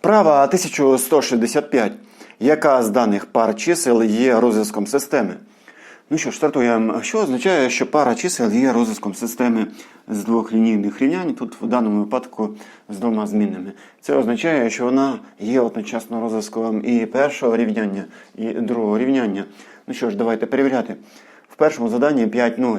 Вправа 1165. Яка з даних пар чисел є розв'язком системи? Ну що ж, стартуємо. Що означає, що пара чисел є розв'язком системи з двох лінійних рівнянь, тут в даному випадку з двома змінними. Це означає, що вона є одночасно розв'язком і першого рівняння, і другого рівняння. Ну що ж, давайте перевіряти. В першому заданні 5,0.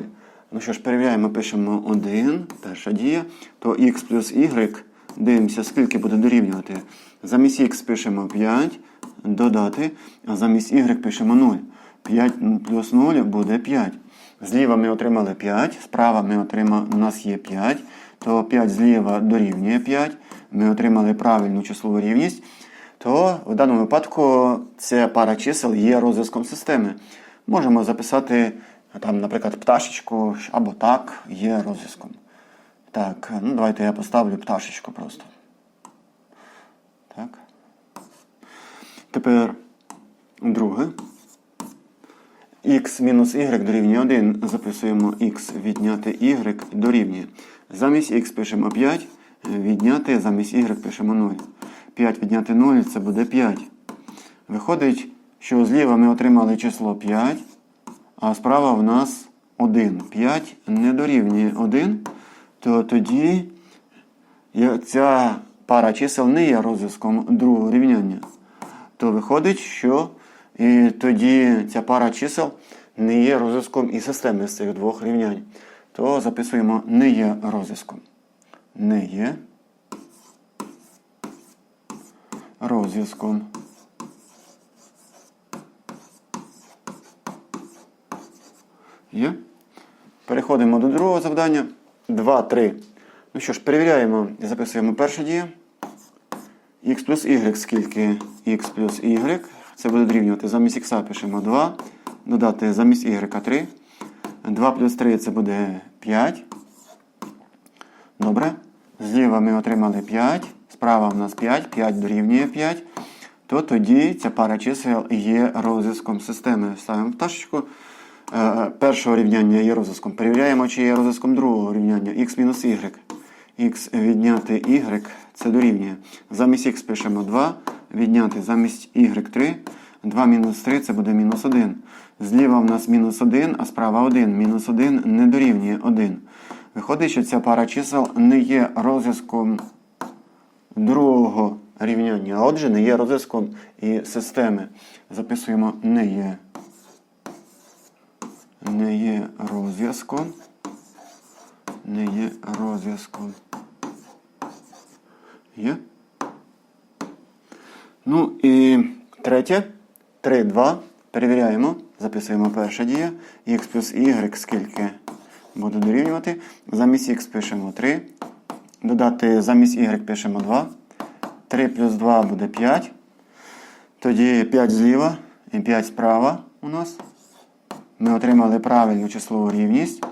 Ну що ж, перевіряємо, пишемо 1, перша дія, то x плюс y, дивимося, скільки буде дорівнювати. Замість x пишемо 5, додати, а замість y пишемо 0. 5 плюс 0 буде 5. Зліва ми отримали 5, справа ми отримали, у нас є 5, то 5 зліва дорівнює 5. Ми отримали правильну числову рівність. То в даному випадку ця пара чисел є розв'язком системи. Можемо записати, там, наприклад, пташечку або так є розв'язком. Так, ну давайте я поставлю пташечку просто. Так. Тепер друге. x мінус y дорівнює 1. Записуємо x відняти y дорівнює. Замість x пишемо 5, відняти, замість y пишемо 0. 5 відняти 0 це буде 5. Виходить, що зліва ми отримали число 5, а справа в нас 1. 5 не дорівнює 1, то тоді ця пара чисел не є розв'язком другого рівняння. То виходить, що і тоді ця пара чисел не є розв'язком і системи з цих двох рівнянь. То записуємо не є розв'язком. Не є розв'язком. Є. Переходимо до другого завдання. 2, 3. Ну що ж, перевіряємо і записуємо перше дія. x плюс y скільки x плюс y. Це буде дорівнювати замість х пишемо 2. Додати замість y 3. 2 плюс 3 це буде 5. Добре. Зліва ми отримали 5. Справа в нас 5. 5 дорівнює 5. То тоді ця пара чисел є розв'язком системи. Ставимо пташечку. Е, Першого рівняння є розв'язком. Перевіряємо, чи є розв'язком другого рівняння. x мінус y. x відняти y це дорівнює. Замість x пишемо 2, відняти замість y 3. 2 мінус 3 це буде мінус 1. Зліва в нас мінус 1, а справа 1. Мінус 1 не дорівнює 1. Виходить, що ця пара чисел не є розв'язком другого рівняння, отже, не є розв'язком і системи. Записуємо не є. Не є розв'язком. Не є розв'язком. Є? Ну і третє. 3, 2. Перевіряємо. Записуємо перша дія. Х плюс y скільки буде дорівнювати. Замість х пишемо 3. Додати замість y пишемо 2. 3 плюс 2 буде 5. Тоді 5 зліва і 5 справа у нас. Ми отримали правильну числову рівність.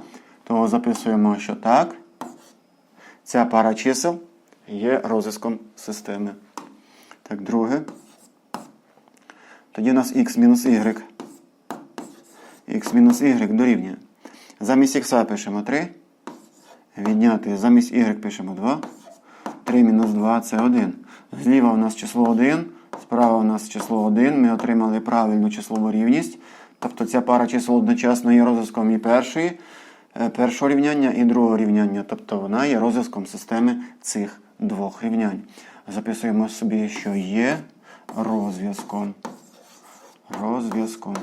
Тому записуємо, що так. Ця пара чисел є розв'язком системи. Так, друге. Тоді у нас x мінус y. x мінус y дорівнює. Замість х пишемо 3. Відняти замість y пишемо 2. 3 мінус 2 це 1. Зліва у нас число 1, справа у нас число 1. Ми отримали правильну числову рівність. Тобто ця пара чисел одночасно є розв'язком і першої, е, першого рівняння, і другого рівняння. Тобто вона є розв'язком системи цих двох рівнянь. Записуємо собі, що є розв'язком. Розв'язком.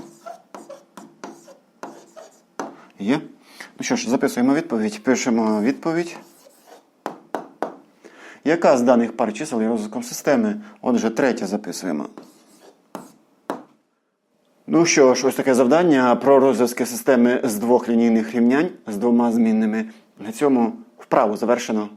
Є? Ну що ж, записуємо відповідь. Пишемо відповідь. Яка з даних пар чисел є розв'язком системи? Отже, третє записуємо. Ну що ж, ось таке завдання про розв'язки системи з двох лінійних рівнянь з двома змінними. На цьому вправу завершено.